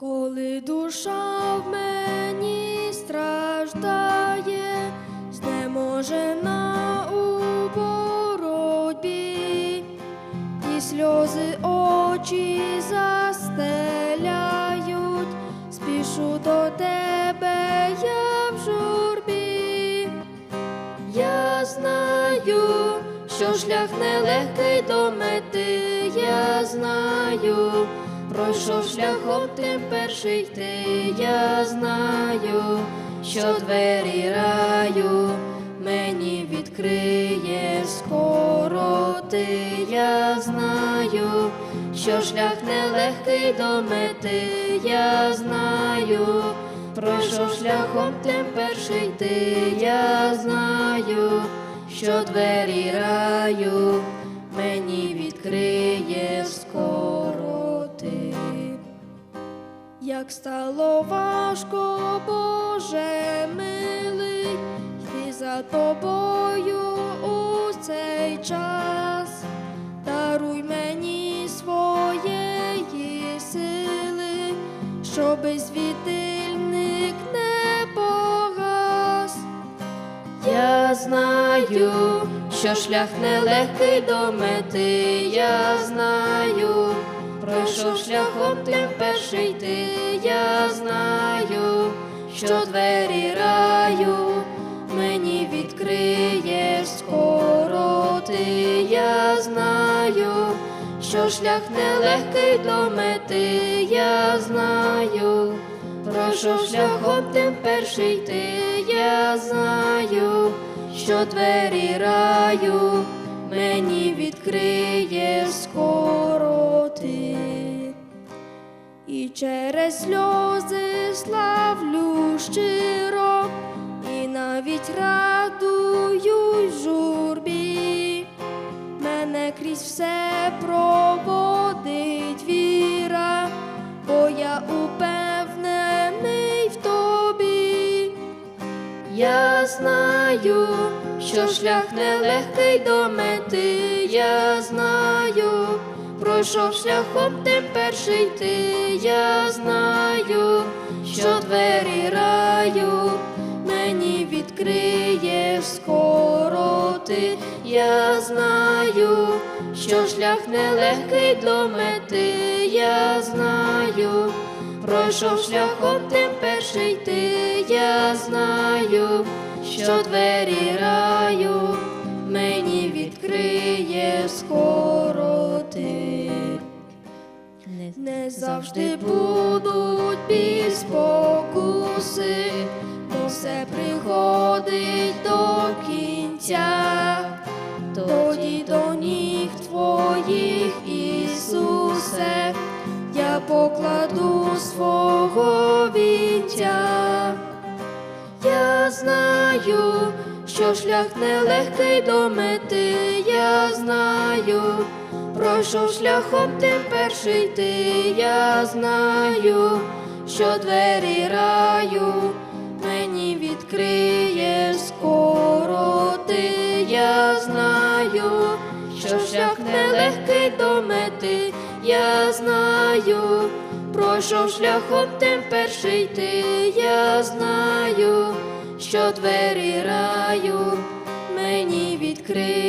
Коли душа в мені страждає, знеможена у боротьбі, і сльози очі застеляють, спішу до тебе, я в журбі. Я знаю, що шлях нелегкий до мети, я знаю, пройшов шляхом тим перший йти, я знаю, що двері раю мені відкриє скоро ти, я знаю, що шлях нелегкий до мети, я знаю. Пройшов шляхом тим перший я знаю, що двері раю мені відкриє Як стало важко, Боже милий, йти за тобою у цей час, даруй мені своєї сили, щоби світильник не погас. Я знаю, що шлях нелегкий до мети, я знаю, пройшов шляхом тим перший ти, я знаю, що двері раю мені відкриє скоро ти, я знаю, що шлях нелегкий до мети, я знаю. Пройшов шляхом тим перший ти, я знаю, що двері раю мені відкриє скоро через сльози славлю щиро, і навіть радуюсь журбі. Мене крізь все проводить віра, бо я упевнений в тобі. Я знаю, що шлях нелегкий до мети, я знаю, пройшов шляхом тим перший ти, я знаю, що двері раю мені відкриє скоро ти, я знаю, що шлях нелегкий до мети, я знаю. Пройшов шляхом тим перший ти, я знаю, що двері раю мені відкриє Не завжди будуть біль спокуси, бо все приходить до кінця, тоді до ніг твоїх, Ісусе, я покладу свого віття. Я знаю, що шлях нелегкий до мети, я знаю, пройшов шляхом тим перший ти, я знаю, що двері раю мені відкриє скоро ти, я знаю, що шлях нелегкий до мети, я знаю, пройшов шляхом тим перший ти, я знаю, що двері раю мені відкриє.